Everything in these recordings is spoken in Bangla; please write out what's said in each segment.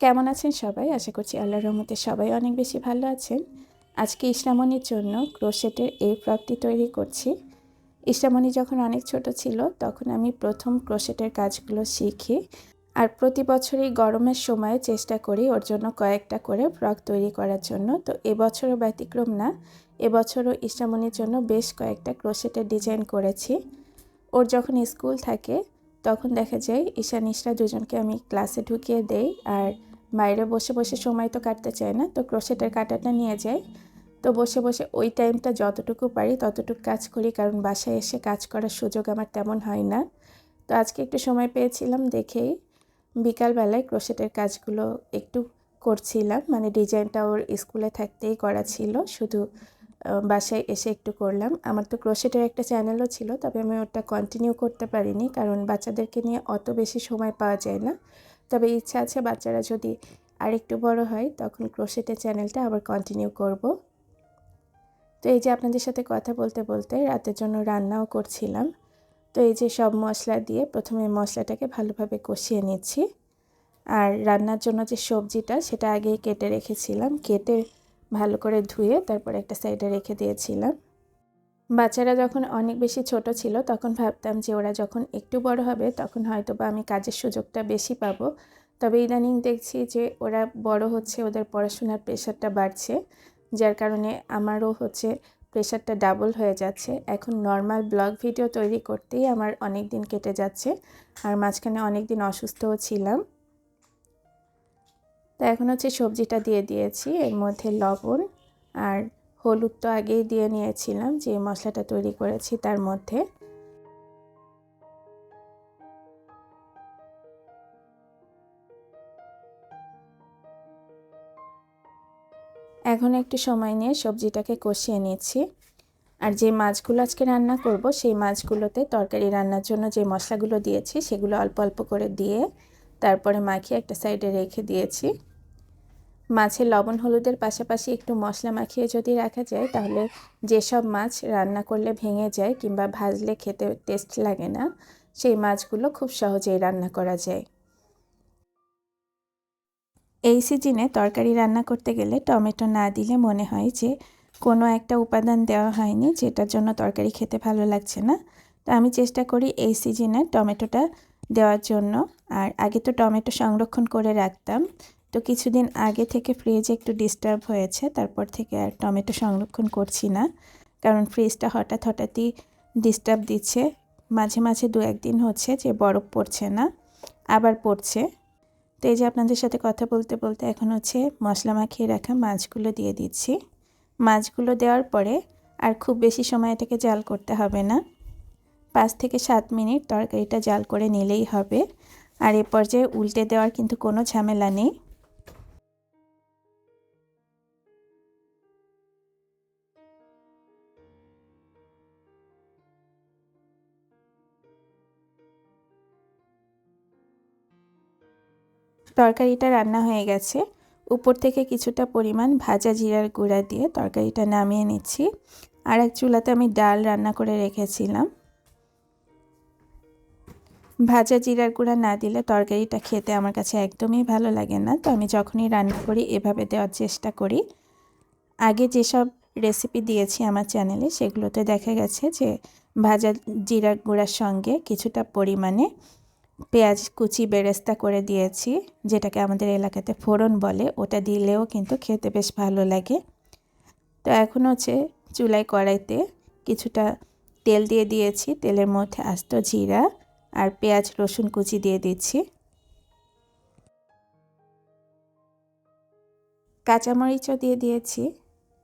কেমন আছেন সবাই? আশা করছি আল্লাহর রহমতে সবাই অনেক বেশি ভালো আছেন। আজকে ইসলামনির জন্য ক্রোশেটের এই ফ্রকটি তৈরি করছি। ইসলামনি যখন অনেক ছোট ছিল, তখন আমি প্রথম ক্রোশেটের কাজগুলো শিখি আর প্রতি বছরই গরমের সময় চেষ্টা করি ওর জন্য কয়েকটা করে ফ্রক তৈরি করার জন্য। তো এবছরও ব্যতিক্রম না এবছরও ইসলামনির জন্য বেশ কয়েকটা ক্রোশেটের ডিজাইন করেছি। ওর যখন স্কুল থাকে তখন দেখা যায় ঈশান ইশরা দুজনকে আমি ক্লাসে ঢুকিয়ে দেই আর বাইরে বসে বসে সময় তো কাটতে চায় না, তো ক্রোশেটের কাটাটা নিয়ে যাই। তো বসে বসে ওই টাইমটা যতটুকু পারি ততটুকু কাজ করি, কারণ বাসায় এসে কাজ করার সুযোগ আমার তেমন হয় না। তো আজকে একটু সময় পেয়েছিলাম দেখেই বিকালবেলায় ক্রোশেটের কাজগুলো একটু করছিলাম মানে ডিজাইনটা ওর স্কুলে থাকতেই করা ছিল, শুধু বাসায় এসে একটু করলাম। আমার তো ক্রোশেটের একটা চ্যানেলও ছিল, তবে আমি ওটা কন্টিনিউ করতে পারিনি কারণ বাচ্চাদেরকে নিয়ে অত বেশি সময় পাওয়া যায় না। তবে ইচ্ছা আছে বাচ্চারা যদি আরেকটু বড় হয়, তখন ক্রোশেটের চ্যানেলটা আবার কন্টিনিউ করব। তো এই যে আপনাদের সাথে কথা বলতে বলতে রাতের জন্য রান্নাও করছিলাম। তো এই যে সব মশলা দিয়ে প্রথমে মশলাটাকে ভালোভাবে কষিয়ে নিচ্ছি। আর রান্নার জন্য যে সবজিটা, সেটা আগেই কেটে রেখেছিলাম। কেটে ভালো করে ধুয়ে তারপর একটা সাইডে রেখে দিয়েছিলাম। বাচ্চারা যখন অনেক বেশি ছোট ছিল, তখন ভাবতাম যে ওরা যখন একটু বড় হবে, তখন হয়তো বা আমি কাজের সুযোগটা বেশি পাবো। তবে ইদানিং দেখছি যে ওরা বড় হচ্ছে, ওদের পড়াশোনার প্রেশারটা বাড়ছে, যার কারণে আমারও হচ্ছে প্রেশারটা ডাবল হয়ে যাচ্ছে। এখন নর্মাল ব্লগ ভিডিও তৈরি করতেই আমার অনেক দিন কেটে যাচ্ছে, আর মাঝখানে অনেক দিন অসুস্থও ছিলাম। তো এখন হচ্ছে সবজিটা দিয়ে দিয়েছি, এর মধ্যে লবণ আর হলুদ তো আগেই দিয়ে নিয়েছিলাম যে মশলাটা তৈরি করেছি তার মধ্যে। এখন একটু সময় নিয়ে সবজিটাকে কষিয়ে নিচ্ছি। আর যে মাছগুলো আজকে রান্না করব, সেই মাছগুলোতে তরকারি রান্নার জন্য যে মশলাগুলো দিয়েছি, সেগুলো অল্প অল্প করে দিয়ে তারপরে মাখিয়ে একটা সাইডে রেখে দিয়েছি। মাছের লবণ, হলুদের পাশাপাশি একটু মশলা মাখিয়ে যদি রাখা যায়, তাহলে যেসব মাছ রান্না করলে ভেঙে যায় কিংবা ভাজলে খেতে টেস্ট লাগে না, সেই মাছগুলো খুব সহজেই রান্না করা যায়। এই সিজনে তরকারি রান্না করতে গেলে টমেটো না দিলে মনে হয় যে কোনো একটা উপাদান দেওয়া হয়নি, যেটার জন্য তরকারি খেতে ভালো লাগছে না। তো আমি চেষ্টা করি এই সিজনে টমেটোটা দেওয়ার জন্য। আর আগে তো টমেটো সংরক্ষণ করে রাখতাম। তো কিছুদিন আগে থেকে ফ্রিজে একটু ডিস্টার্ব হয়েছে, তারপর থেকে আর টমেটো সংরক্ষণ করছি না। কারণ ফ্রিজটা হঠাৎ হঠাৎই ডিস্টার্ব দিচ্ছে। মাঝে মাঝে দু একদিন হচ্ছে যে বরফ পড়ছে না, আবার পড়ছে। তো এই যে আপনাদের সাথে কথা বলতে বলতে এখন হচ্ছে মশলা মাখিয়ে রাখা মাছগুলো দিয়ে দিচ্ছি। মাছগুলো দেওয়ার পরে আর খুব বেশি সময় এটাকে জাল করতে হবে না। পাঁচ থেকে সাত মিনিট তরকারিটা জাল করে নিলেই হবে। আর এ পর্যায়ে উল্টে দেওয়ার কিন্তু কোনো ঝামেলা নেই। তরকারিটা রান্না হয়ে গেছে। উপর থেকে কিছুটা পরিমাণ ভাজা জিরার গুঁড়া দিয়ে তরকারিটা নামিয়ে নিচ্ছি। আর এক চুলাতে আমি ডাল রান্না করে রেখেছিলাম। ভাজা জিরার গুঁড়া না দিলে তরকারিটা খেতে আমার কাছে একদমই ভালো লাগে না। তো আমি যখনই রান্না করি, এভাবে দেওয়ার চেষ্টা করি। আগে যেসব রেসিপি দিয়েছি আমার চ্যানেলে সেগুলোতে দেখা গেছে যে, ভাজা জিরার গুঁড়ার সঙ্গে কিছুটা পরিমাণে পেঁয়াজ কুচি বেরেস্তা করে দিয়েছি, যেটাকে আমাদের এলাকাতে ফোড়ন বলে। ওটা দিলেও কিন্তু খেতে বেশ ভালো লাগে। তো এখন হচ্ছে চুলাই কড়াইতে কিছুটা তেল দিয়ে দিয়েছি। তেলের মধ্যে আস্ত জিরা আর পেঁয়াজ, রসুন কুচি দিয়ে দিচ্ছি। কাঁচামরিচও দিয়ে দিয়েছি।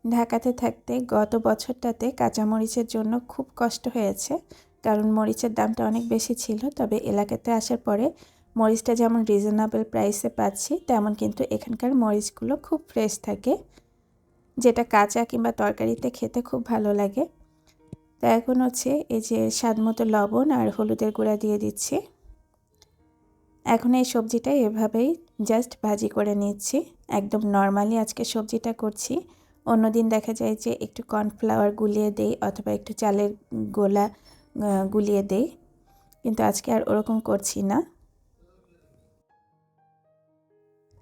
ঢাকাতে থাকতে গত বছরটাতে কাঁচামরিচের জন্য খুব কষ্ট হয়েছে, কারণ মরিচের দামটা অনেক বেশি ছিল, তবে এলাকাতে আসার পরে মরিচটা যেমন রিজনেবল প্রাইসে পাচ্ছি, তেমন কিন্তু এখানকার মরিচগুলো খুব ফ্রেশ থাকে। যেটা কাঁচা কিংবা তরকারিতে খেতে খুব ভালো লাগে। তা এখন হচ্ছে এই যে স্বাদ মতো লবণ আর হলুদের গুঁড়া দিয়ে দিচ্ছি। এখন এই সবজিটা এভাবেই জাস্ট ভাজি করে নিচ্ছি। একদম নর্মালি আজকে সবজিটা করছি। অন্যদিন দেখা যায় যে একটু কর্নফ্লাওয়ার গুলিয়ে দেই অথবা একটু চালের গোলা গুলিয়ে দেই। কিন্তু আজকে আর ওরকম করছি না।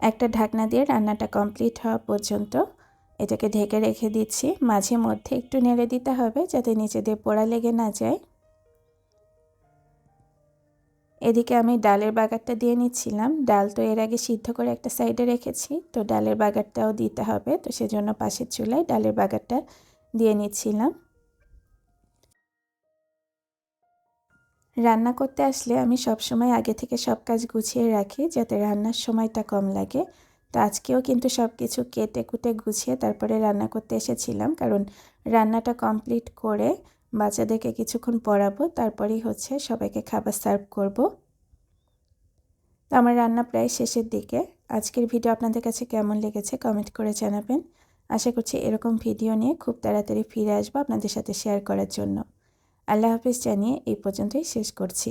একটা ঢাকনা দিয়ে রান্নাটা কমপ্লিট হওয়া পর্যন্ত এটাকে ঢেকে রেখে দিচ্ছি। মাঝে মধ্যে একটু নেড়ে দিতে হবে যাতে নিচে দিয়ে পোড়া লেগে না যায়। এদিকে আমি ডালের বাগারটা দিয়ে নিচ্ছিলাম। ডাল তো এর আগে সিদ্ধ করে একটা সাইডে রেখেছি, তো ডালের বাগারটাও দিতে হবে, তো সেজন্য পাশের চুলায় ডালের বাগারটা দিয়ে নিচ্ছিলাম। রান্না করতে আসলে আমি সব সময় আগে থেকে সব কাজ গুছিয়ে রাখি যাতে রান্নার সময়টা কম লাগে। তো আজকেও কিন্তু সব কিছু কেটে কুটে গুছিয়ে তারপরে রান্না করতে এসেছিলাম। কারণ রান্নাটা কমপ্লিট করে বাচ্চাদেরকে কিছুক্ষণ পড়াবো, তারপরেই হচ্ছে সবাইকে খাবার সার্ভ করব। তো আমার রান্না প্রায় শেষের দিকে। আজকের ভিডিও আপনাদের কাছে কেমন লেগেছে কমেন্ট করে জানাবেন। আশা করছি এরকম ভিডিও নিয়ে খুব তাড়াতাড়ি ফিরে আসব আপনাদের সাথে শেয়ার করার জন্য। আল্লাহ হাফিজ জানিয়ে এই পর্যন্তই শেষ করছি।